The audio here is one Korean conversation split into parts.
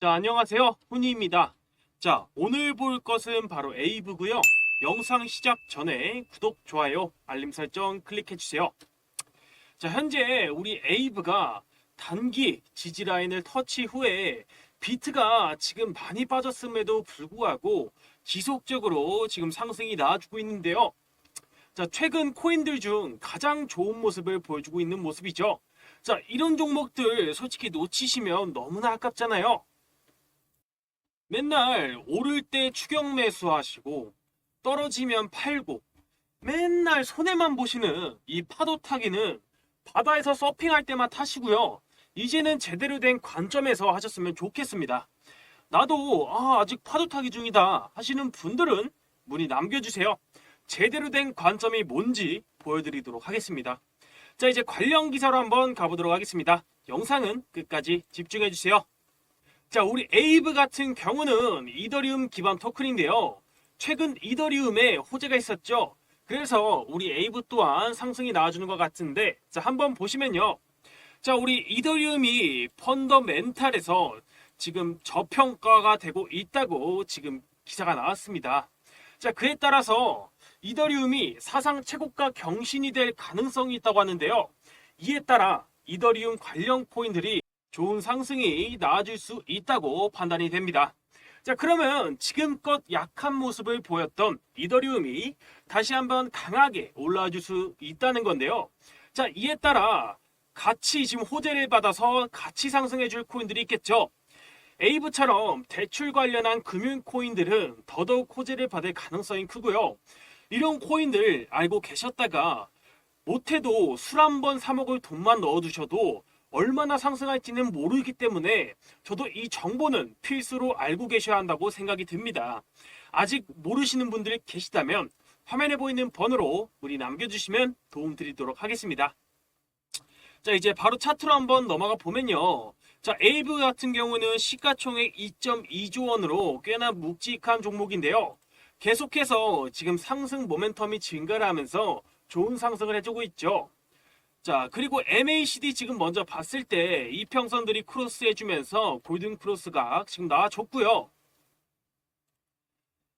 자, 안녕하세요. 훈이입니다. 자, 오늘 볼 것은 바로 에이브고요. 영상 시작 전에 구독, 좋아요, 알림 설정 클릭해 주세요. 자, 현재 우리 에이브가 단기 지지 라인을 터치 후에 비트가 지금 많이 빠졌음에도 불구하고 지속적으로 지금 상승이 나와주고 있는데요. 자, 최근 코인들 중 가장 좋은 모습을 보여주고 있는 모습이죠. 자, 이런 종목들 솔직히 놓치시면 너무나 아깝잖아요. 맨날 오를 때 추격 매수하시고 떨어지면 팔고 맨날 손해만 보시는 이 파도 타기는 바다에서 서핑할 때만 타시고요. 이제는 제대로 된 관점에서 하셨으면 좋겠습니다. 나도 아, 아직 파도 타기 중이다 하시는 분들은 문의 남겨주세요. 제대로 된 관점이 뭔지 보여드리도록 하겠습니다. 자 이제 관련 기사로 한번 가보도록 하겠습니다. 영상은 끝까지 집중해주세요. 자, 우리 에이브 같은 경우는 이더리움 기반 토큰인데요. 최근 이더리움에 호재가 있었죠. 그래서 우리 에이브 또한 상승이 나와주는 것 같은데, 자, 한번 보시면요. 자, 우리 이더리움이 펀더멘탈에서 지금 저평가가 되고 있다고 지금 기사가 나왔습니다. 자, 그에 따라서 이더리움이 사상 최고가 경신이 될 가능성이 있다고 하는데요. 이에 따라 이더리움 관련 코인들이 좋은 상승이 나아질 수 있다고 판단이 됩니다. 자, 그러면 지금껏 약한 모습을 보였던 이더리움이 다시 한번 강하게 올라와 줄수 있다는 건데요. 자, 이에 따라 같이 지금 호재를 받아서 같이 상승해 줄 코인들이 있겠죠. 에이브처럼 대출 관련한 금융 코인들은 더더욱 호재를 받을 가능성이 크고요. 이런 코인들 알고 계셨다가 못해도 술 한 번 사 먹을 돈만 넣어두셔도 얼마나 상승할지는 모르기 때문에 저도 이 정보는 필수로 알고 계셔야 한다고 생각이 듭니다. 아직 모르시는 분들 계시다면 화면에 보이는 번호로 문의 남겨주시면 도움 드리도록 하겠습니다. 자 이제 바로 차트로 한번 넘어가 보면요. 자 에이브 같은 경우는 시가총액 2.2조 원으로 꽤나 묵직한 종목인데요. 계속해서 지금 상승 모멘텀이 증가를 하면서 좋은 상승을 해주고 있죠. 자, 그리고 MACD 지금 먼저 봤을 때 이평선들이 크로스 해주면서 골든 크로스가 지금 나와줬고요.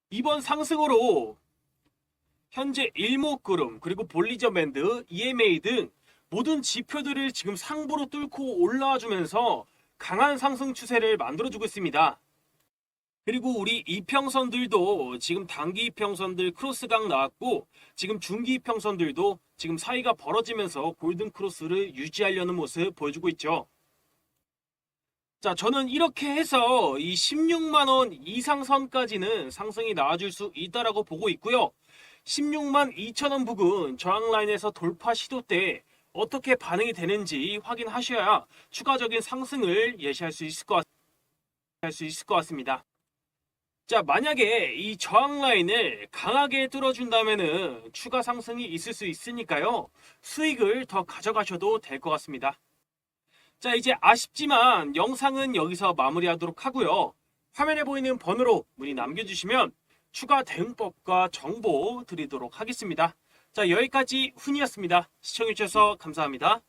이번 상승으로 현재 일목구름 그리고 볼리저 밴드, EMA 등 모든 지표들을 지금 상부로 뚫고 올라와 주면서 강한 상승 추세를 만들어주고 있습니다. 그리고 우리 이평선들도 지금 단기 이평선들 크로스각 나왔고 지금 중기 이평선들도 지금 사이가 벌어지면서 골든 크로스를 유지하려는 모습 보여주고 있죠. 자, 저는 이렇게 해서 이 16만 원 이상 선까지는 상승이 나와줄 수 있다라고 보고 있고요. 16만 2천 원 부근 저항 라인에서 돌파 시도 때 어떻게 반응이 되는지 확인하셔야 추가적인 상승을 예시할 수 있을 것 같- 할수 있을 것 같습니다. 자 만약에 이 저항 라인을 강하게 뚫어준다면은 추가 상승이 있을 수 있으니까요. 수익을 더 가져가셔도 될 것 같습니다. 자 이제 아쉽지만 영상은 여기서 마무리하도록 하고요. 화면에 보이는 번호로 문의 남겨주시면 추가 대응법과 정보 드리도록 하겠습니다. 자 여기까지 훈이었습니다. 시청해주셔서 감사합니다.